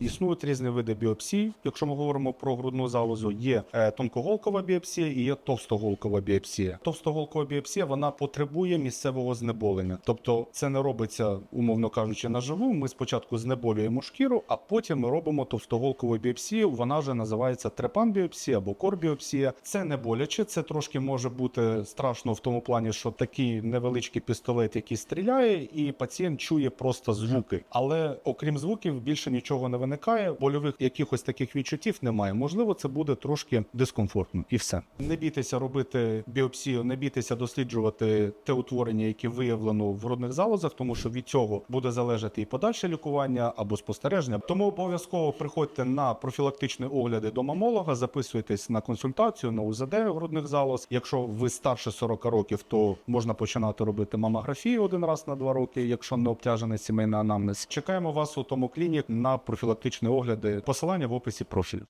Існують різні види біопсій. Якщо ми говоримо про грудну залозу, є е, тонкоголкова біопсія і є товстоголкова біопсія. Товстоголкова біопсія вона потребує місцевого знеболення, тобто це не робиться, умовно кажучи, наживу. Ми спочатку знеболюємо шкіру, а потім ми робимо товстоголкову біопсію. Вона вже називається трепан-біопсія або корбіопсія. Це не боляче, це трошки може бути страшно в тому плані, що такий невеличкий пістолет, який стріляє, і пацієнт чує просто звуки. Але окрім звуків більше нічого не виникає. Больових якихось таких відчуттів немає. Можливо, це буде трошки дискомфортно, і все. Не бійтеся робити біопсію, не бійтеся досліджувати те утворення, яке виявлено в грудних залозах, тому що від цього буде залежати і подальше лікування або спостереження. Тому обов'язково приходьте на профілактичні огляди до мамолога, записуйтесь на консультацію на УЗД грудних залоз. Якщо ви старше 40 років, то можна починати робити мамографію один раз на два роки, якщо не обтяжений сімейний анамнез. Чекаємо вас у тому клінік на профілактичні огляди. Посилання в описі профілю.